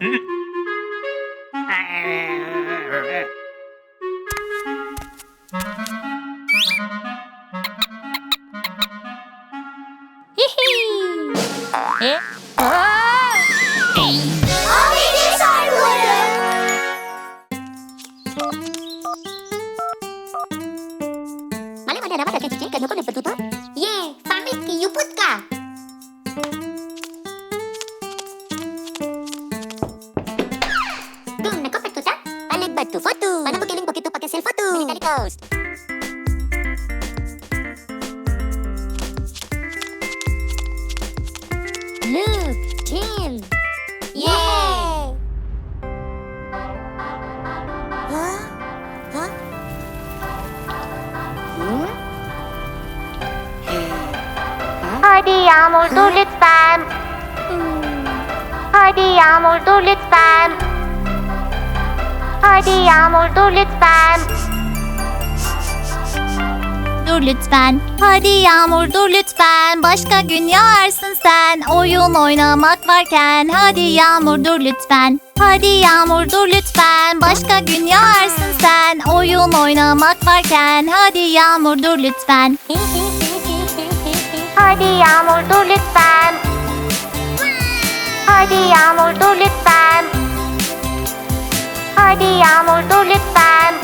E? Aa! Abidi sargıları. Mali mana nama tak cicing kan aku Hadi Yağmur dur lütfen. Hadi Yağmur dur lütfen. Hadi Yağmur dur lütfen. Dur lütfen. Hadi Yağmur dur lütfen. Başka gün yağarsın sen. Oyun oynamak varken. Hadi Yağmur dur lütfen. Hadi Yağmur dur lütfen. Başka gün yağarsın sen. Oyun oynamak varken. Hadi Yağmur dur lütfen. Hadi Yağmur dur lütfen. Hadi Yağmur dur lütfen. Hadi Yağmur dur lütfen.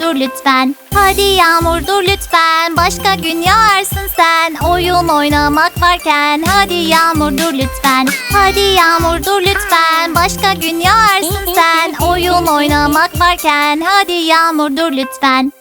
Dur lütfen. Hadi Yağmur dur lütfen. Başka gün yağarsın sen. Oyun oynamak varken. Hadi Yağmur dur lütfen. Hadi Yağmur dur lütfen. Başka gün yağarsın sen. Oyun oynamak varken. Hadi Yağmur dur lütfen.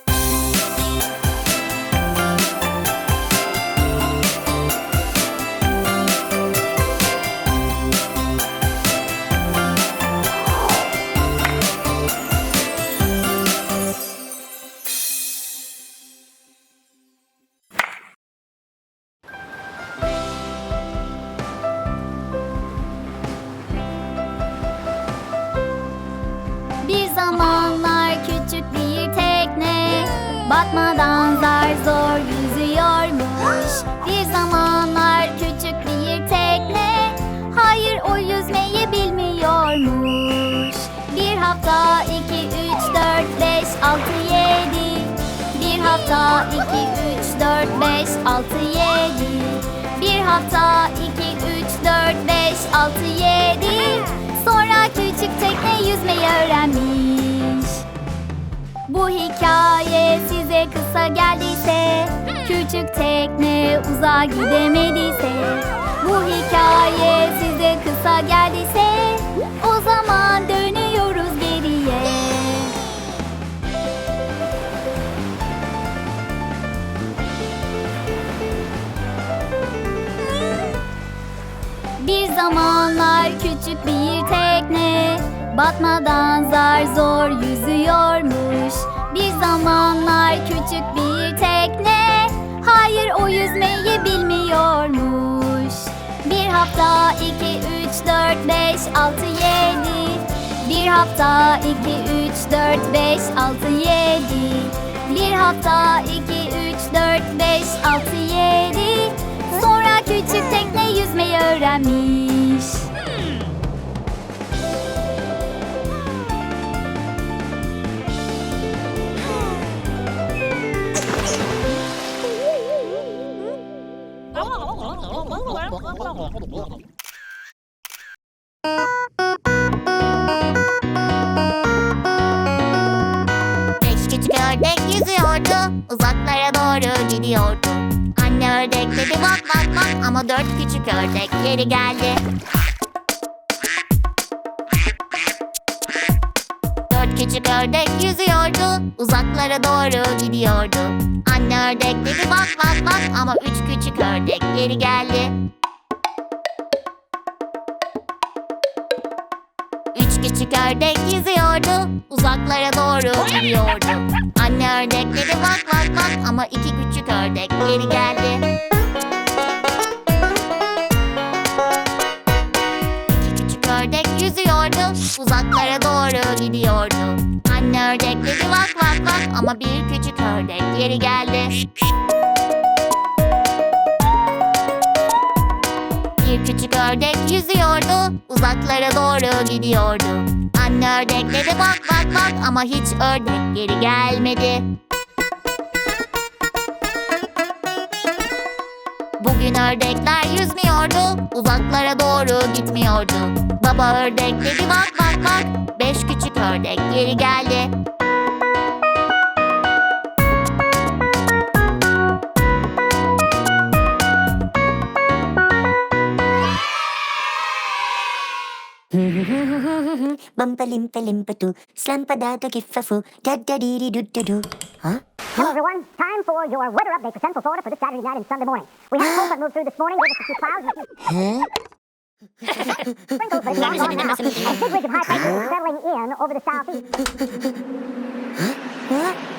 Batmadan zar zor yüzüyormuş Bir zamanlar küçük bir tekne Hayır o yüzmeyi bilmiyormuş. Bir hafta iki üç dört beş altı yedi. Bir hafta iki üç dört beş altı yedi. Bir hafta iki üç dört beş altı yedi. Sonra küçük tekne yüzmeyi öğrenmiş Bu hikaye size kısa geldiyse Küçük tekne uzağa gidemediyse Bu hikaye size kısa geldiyse O zaman dönüyoruz geriye. Bir tekne Batmadan zar zor yüzüyormuş. Bir zamanlar küçük bir tekne Hayır o yüzmeyi bilmiyormuş. Bir hafta iki üç dört beş altı yedi. Bir hafta iki üç dört beş altı yedi. Bir hafta iki üç dört beş altı yedi. Sonra küçük tekne yüzmeyi öğrenmiş. Ördek geri geldi. Dört küçük ördek yüzüyordu, uzaklara doğru gidiyordu. Anne ördek dedi bak bak bak ama üç küçük ördek geri geldi. Üç küçük ördek yüzüyordu, uzaklara doğru gidiyordu. Anne ördek dedi bak bak bak ama iki küçük ördek geri geldi. Yüzüyordu, uzaklara doğru gidiyordu. Anne ördek dedi bak bak bak ama bir küçük ördek geri geldi. Bir küçük ördek yüzüyordu Uzaklara doğru gidiyordu Anne ördek dedi bak bak bak Ama hiç ördek geri gelmedi Bugün ördekler yüzmüyordu Uzaklara doğru gitmiyordu. Baba ördek dedi bak bak bak. Beş küçük ördek geri geldi Huh? Hello, everyone. Time for your weather update for Central Florida for this Saturday night and Sunday morning. We had a cold that moved through this morning, gave us a few clouds and a few sprinkles, but it's long now. A big ridge of high pressure is settling in over the southeast. What?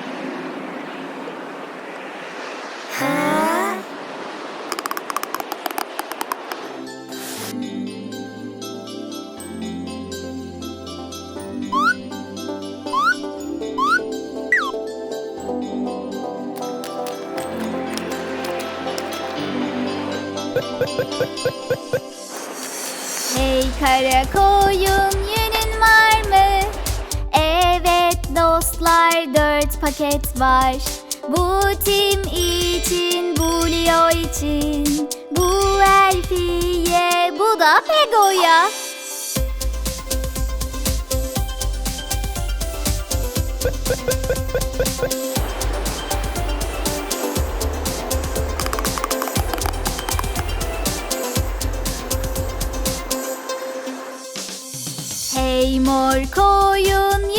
Paket var. Bu Tim için, bu Leo için, bu Elfiye, bu da Pego'ya. Hey mor koyun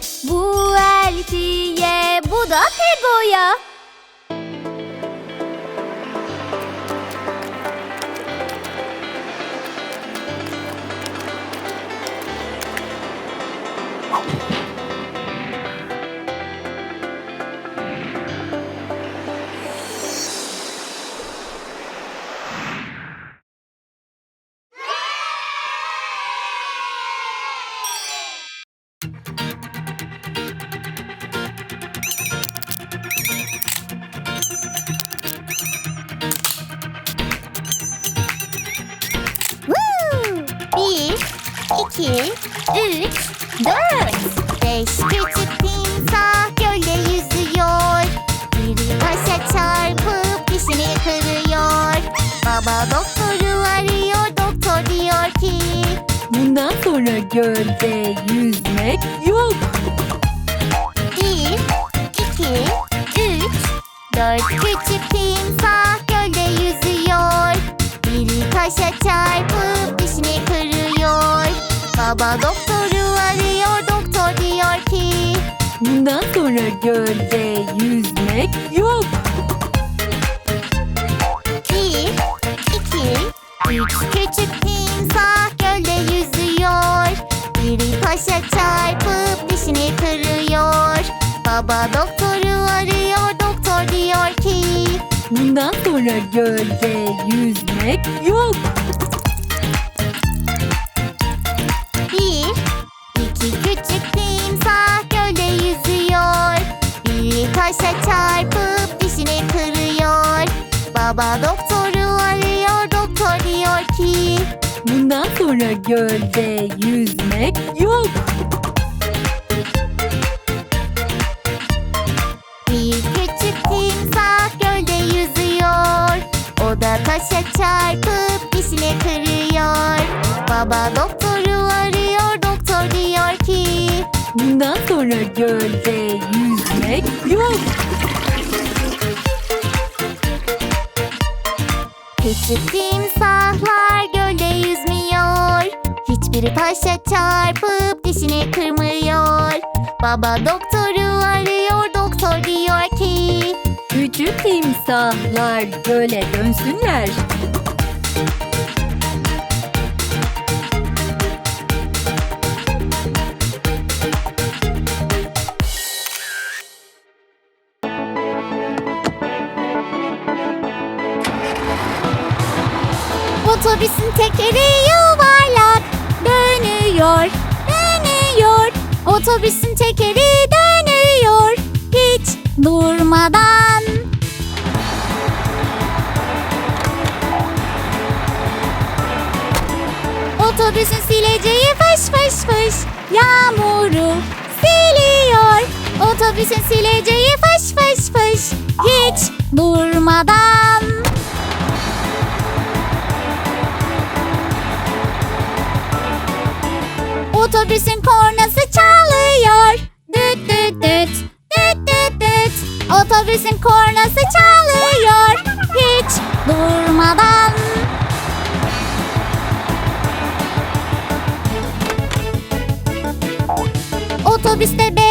bu Elfiye, bu da Pego'ya. İki, üç, dört. Beş küçük timsah gölde yüzüyor. Biri taşa çarpıp dişini kırıyor. Baba doktoru arıyor, doktor diyor ki... Bundan sonra gölde yüzmek yok. Bir, iki, üç, dört küçük Baba doktoru arıyor, doktor diyor ki... Bundan sonra gölde yüzmek yok. Bir, iki, üç küçük timsah gölde yüzüyor. Biri taşa çarpıp dişini kırıyor. Baba doktoru arıyor, doktor diyor ki... Bundan sonra gölde yüzmek yok. Baba doktoru arıyor, doktor diyor ki... Bundan sonra gölde yüzmek yok. Bir küçük timsah gölde yüzüyor. O da taşa çarpıp dişini kırıyor. Baba doktoru arıyor, doktor diyor ki... Bundan sonra gölde yüzmek yok. Timsahlar gölde yüzmüyor. Hiçbiri taşa çarpıp dişini kırmıyor. Baba doktoru arıyor, doktor diyor ki... Küçük timsahlar göle dönsünler. Otobüsün tekeri yuvarlak dönüyor, dönüyor. Otobüsün tekeri dönüyor hiç durmadan. Otobüsün sileceği fış fış fış yağmuru siliyor. Otobüsün sileceği fış fış fış hiç durmadan. Otobüsün kornası çalıyor. Düt düt düt. Düt düt düt. Otobüsün kornası çalıyor. Hiç durmadan. Otobüste bebek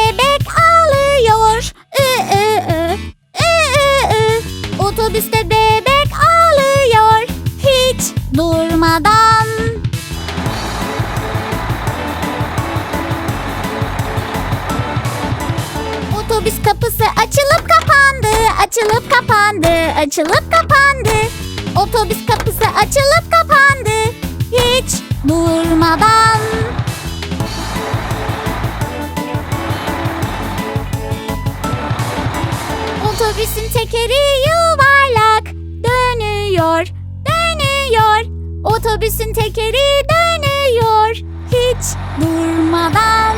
açılıp kapandı, açılıp kapandı. Otobüs kapısı açılıp kapandı, hiç durmadan. Otobüsün tekeri yuvarlak dönüyor, dönüyor. Otobüsün tekeri dönüyor, hiç durmadan.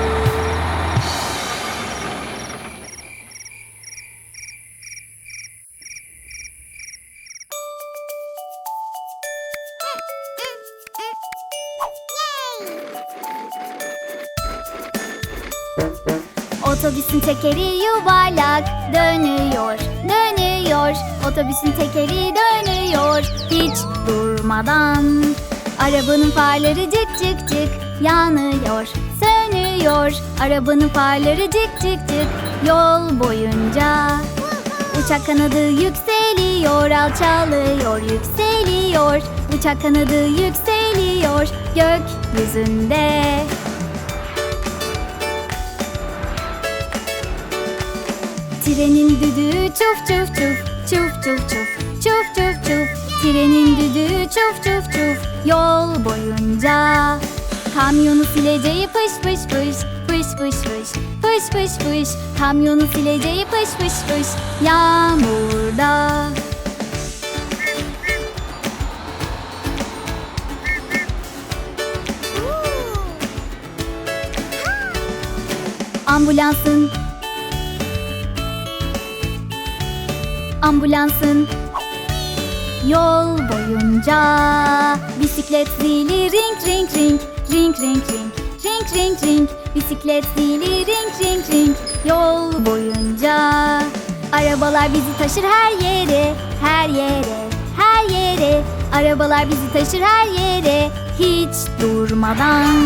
Otobüsün tekeri yuvarlak dönüyor, dönüyor. Otobüsün tekeri dönüyor hiç durmadan. Arabanın farları cık cık cık yanıyor, sönüyor. Arabanın farları cık cık cık yol boyunca. Uçak kanadı yükseliyor, alçalıyor, yükseliyor. Uçak kanadı yükseliyor gökyüzünde. Trenin düdüğü çuf çuf çuf çuf çuf çuf çuf çuf çuf. Trenin düdüğü çuf çuf çuf yol boyunca. Kamyonu sileceği fış fış fış fış fış fış fış fış fış Kamyonu sileceği fış fış fış yağmurda. Ambulansın ambulansın. Yol boyunca bisiklet zili ring ring ring ring ring ring ring ring ring bisiklet zili ring ring ring. Yol boyunca arabalar bizi taşır her yere her yere her yere. Arabalar bizi taşır her yere hiç durmadan